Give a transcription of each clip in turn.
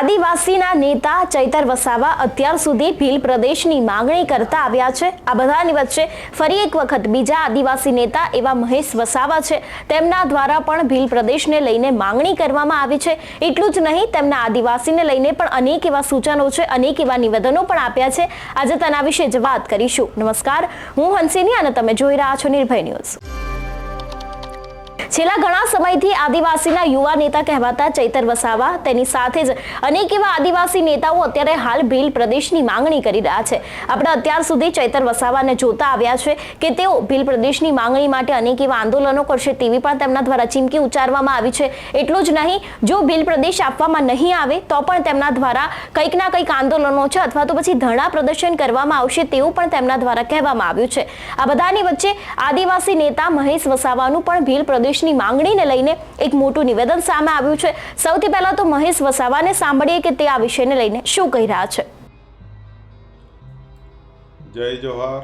આદિવાસીના નેતા ચૈતર વસાવા અત્યાર સુધી ભીલ પ્રદેશની માંગણી કરતા આવ્યા છે. આ બધાની વચ્ચે ફરી એક વખત બીજા આદિવાસી નેતા એવા મહેશ વસાવા છે. તેમના દ્વારા પણ ભીલ પ્રદેશને લઈને માંગણી કરવામાં આવી છે. એટલું જ નહીં, તેમના આદિવાસીને લઈને પણ અનેક એવા સૂચનો છે, અનેક એવા નિવેદનો પણ આપ્યા છે. આજે તેના વિશે જ વાત કરીશું. નમસ્કાર, હું હંસિની અને તમે જોઈ રહ્યા છો નિર્ભય ન્યૂઝ. છેલ્લા ઘણા સમયથી આદિવાસીના યુવા નેતા કહેવાતા ચૈતર વસાવા તેની સાથે જ અનેક એવા આદિવાસી નેતાઓ અત્યારે હાલ ભીલ પ્રદેશની માંગણી કરી રહ્યા છે. આપણે અત્યાર સુધી ચૈતર વસાવાને જોતા આવ્યા છે કે તેઓ ભીલ પ્રદેશની માંગણી માટે અનેક એવા આંદોલનો કરશે તેવી પણ તેમના દ્વારા ચીમકી ઉચ્ચારવામાં આવી છે. એટલું જ નહીં, જો ભીલ પ્રદેશ આપવામાં નહીં આવે, તો પણ તેમના દ્વારા કંઈક ના કંઈક આંદોલનો છે અથવા તો પછી ધરણા પ્રદર્શન કરવામાં આવશે તેવું પણ તેમના દ્વારા કહેવામાં આવ્યું છે. આ બધાની વચ્ચે આદિવાસી નેતા મહેશ વસાવાનું પણ ભીલ પ્રદેશની માંગણીને લઈને એક મોટું નિવેદન સામે આવ્યું છે. સૌથી પહેલા તો મહેશ વસાવાને સાંભળીએ કે તે આ વિષયને લઈને શું કહી રહ્યા છે. જય જોહાર,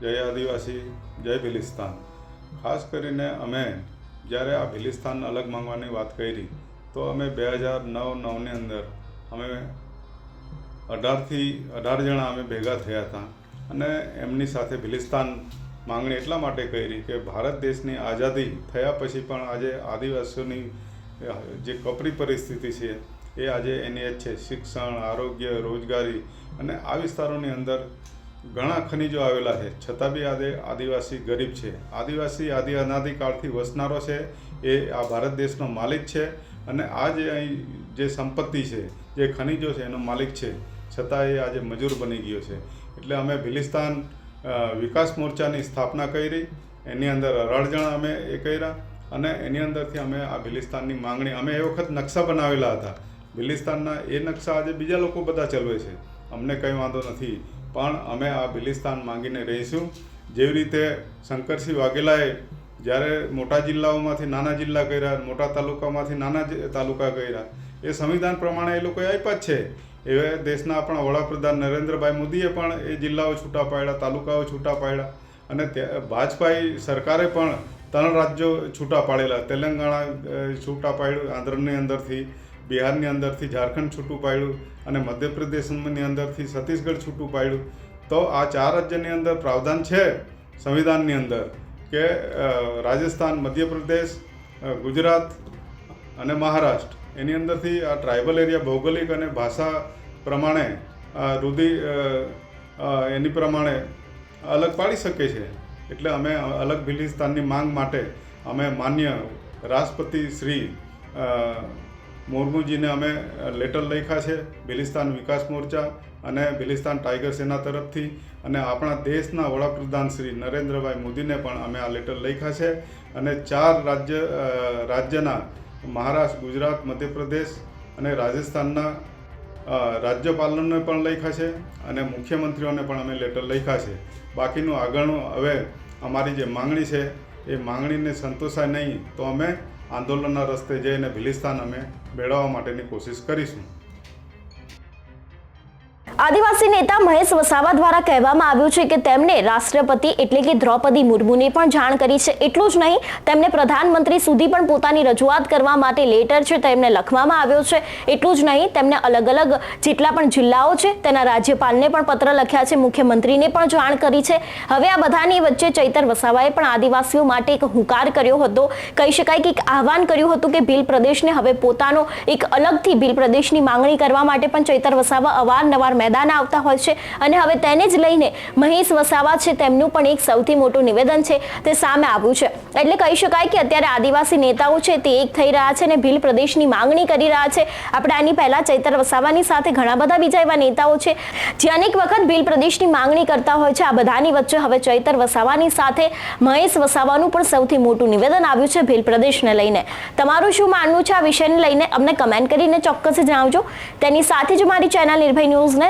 જય આદિવાસી, જય ભિલિસ્તાન. ખાસ કરીને અમે જ્યારે આ ભિલિસ્તાન અલગ માંગવાની વાત કરી, તો અમે બે હજાર નવ, નવની અંદર અમે અઢારથી અઢાર જણા અમે ભેગા થયા હતા અને એમની સાથે ભિલિસ્તાન માંગણી એટલા માટે કરી કે ભારત દેશની આઝાદી થયા પછી પણ આજે આદિવાસીઓની જે કપરી પરિસ્થિતિ છે, એ આજે એની જ છે. શિક્ષણ, આરોગ્ય, રોજગારી અને આ વિસ્તારોની અંદર ઘણા ખનિજો આવેલા છે. છતાં બી આજે આદિવાસી ગરીબ છે. આદિવાસી આદિ અનાદિકાળથી વસનારો છે, એ આ ભારત દેશનો માલિક છે અને આ જે અહીં જે સંપત્તિ છે, જે ખનિજો છે એનો માલિક છે. છતાં એ આજે મજૂર બની ગયો છે. એટલે અમે ભિલિસ્તાન વિકાસ મોરચાની સ્થાપના કરી. એની અંદર અઢાર જણા અમે એ કર્યા અને એની અંદરથી અમે આ બિલિસ્તાનની માંગણી, અમે એ વખત નકશા બનાવેલા હતા. ભિલિસ્તાનના એ નકશા આજે બીજા લોકો બધા ચલવે છે. અમને કંઈ વાંધો નથી. પણ અમે આ ભિલિસ્તાન માંગીને રહીશું. જેવી રીતે શંકરસિંહ વાઘેલાએ જ્યારે મોટા જિલ્લાઓમાંથી નાના જિલ્લા કર્યા, મોટા તાલુકામાંથી નાના તાલુકા કર્યા, એ સંવિધાન પ્રમાણે એ લોકોએ આપ્યા જ છે. એવે દેશના આપણા વડાપ્રધાન નરેન્દ્રભાઈ મોદીએ પણ એ જિલ્લાઓ છૂટા પાડ્યા, તાલુકાઓ છૂટા પાડ્યા અને ભાજપાઈ સરકારે પણ ત્રણ રાજ્યો છૂટા પાડેલા. તેલંગાણા છૂટા પાડ્યું, આંધ્રની અંદરથી, બિહારની અંદરથી ઝારખંડ છૂટું પાડ્યું અને મધ્યપ્રદેશની અંદરથી છત્તીસગઢ છૂટું પાડ્યું. તો આ ચાર રાજ્યની અંદર પ્રાવધાન છે સંવિધાનની અંદર કે રાજસ્થાન, મધ્યપ્રદેશ ગુજરાત અને મહારાષ્ટ્ર. એની અંદરથી આ ટ્રાઇબલ એરિયા ભૌગોલિક અને ભાષા પ્રમાણે રૂધિ એની પ્રમાણે અલગ પાડી શકે છે. એટલે અમે અલગ ભિલિસ્તાનની માંગ માટે અમે માન્ય રાષ્ટ્રપતિ શ્રી મુર્મુજીને અમે લેટર લખ્યા છે, બિલિસ્તાન વિકાસ મોરચા અને બિલિસ્તાન ટાઈગર સેના તરફથી. અને આપણા દેશના વડાપ્રધાન શ્રી નરેન્દ્રભાઈ મોદીને પણ અમે આ લેટર લખ્યા છે. અને ચાર રાજ્ય રાજ્યના મહારાષ્ટ્ર, ગુજરાત, મધ્યપ્રદેશ અને રાજસ્થાનના રાજ્યપાલોને પણ લખ્યા છે અને મુખ્યમંત્રીઓને પણ અમે લેટર લખ્યા છે. બાકીનું આગળનું હવે અમારી જે માંગણી છે, એ માંગણીને સંતોષાય નહીં તો અમે આંદોલનના રસ્તે જઈને ભિલિસ્તાન અમે મેળવવા માટેની કોશિશ કરીશું. આદિવાસી નેતા મહેશ વસાવા દ્વારા કહેવામાં આવ્યું છે કે તેમને રાષ્ટ્રપતિ એટલે કે દ્રૌપદી મુર્મુને પણ જાણ કરી છે. એટલું જ નહીં, તેમને પ્રધાનમંત્રી સુધી પણ પોતાની રજૂઆત કરવા માટે લેટર છે તેમને લખવામાં આવ્યો છે. એટલું જ નહીં, તેમને અલગ અલગ જેટલા પણ જિલ્લાઓ છે તેના રાજ્યપાલને પણ પત્ર લખ્યા છે, મુખ્યમંત્રીને પણ જાણ કરી છે. હવે આ બધાની વચ્ચે ચૈતર વસાવાએ પણ આદિવાસીઓ માટે એક હુંકાર કર્યો હતો. કહી શકાય કે એક આહવાન કર્યું હતું કે ભીલ પ્રદેશને હવે પોતાનો એક અલગથી ભીલ પ્રદેશની માંગણી કરવા માટે પણ ચૈતર વસાવા અવારનવાર મેદાન આવતા હોય છે અને હવે તેને જ લઈને મહેશ વસાવા છે. તેમનું પણ એક સૌથી મોટું નિવેદન છે તે સામે આવ્યું છે. એટલે કહી શકાય કે અત્યારે આદિવાસી નેતાઓ છે તે એક થઈ રહ્યા છે અને ભીલ પ્રદેશની માંગણી કરી રહ્યા છે. આપણે આની પહેલા ચૈતર વસાવાની સાથે ઘણા બધા બીજા એવા નેતાઓ છે. જે અનેક વખત ભીલ પ્રદેશની માંગણી કરતા હોય છે. આ બધાની વચ્ચે હવે ચૈતર વસાવાની સાથે મહેશ વસાવાનું પણ સૌથી મોટું નિવેદન આવ્યું છે ભીલ પ્રદેશને લઈને. તમારું શું માનવું છે આ વિષયને લઈને? અમને કમેન્ટ કરીને ચોક્કસ જણાવજો. તેની સાથે જ મારી ચેનલ નિર્ભય ન્યૂઝને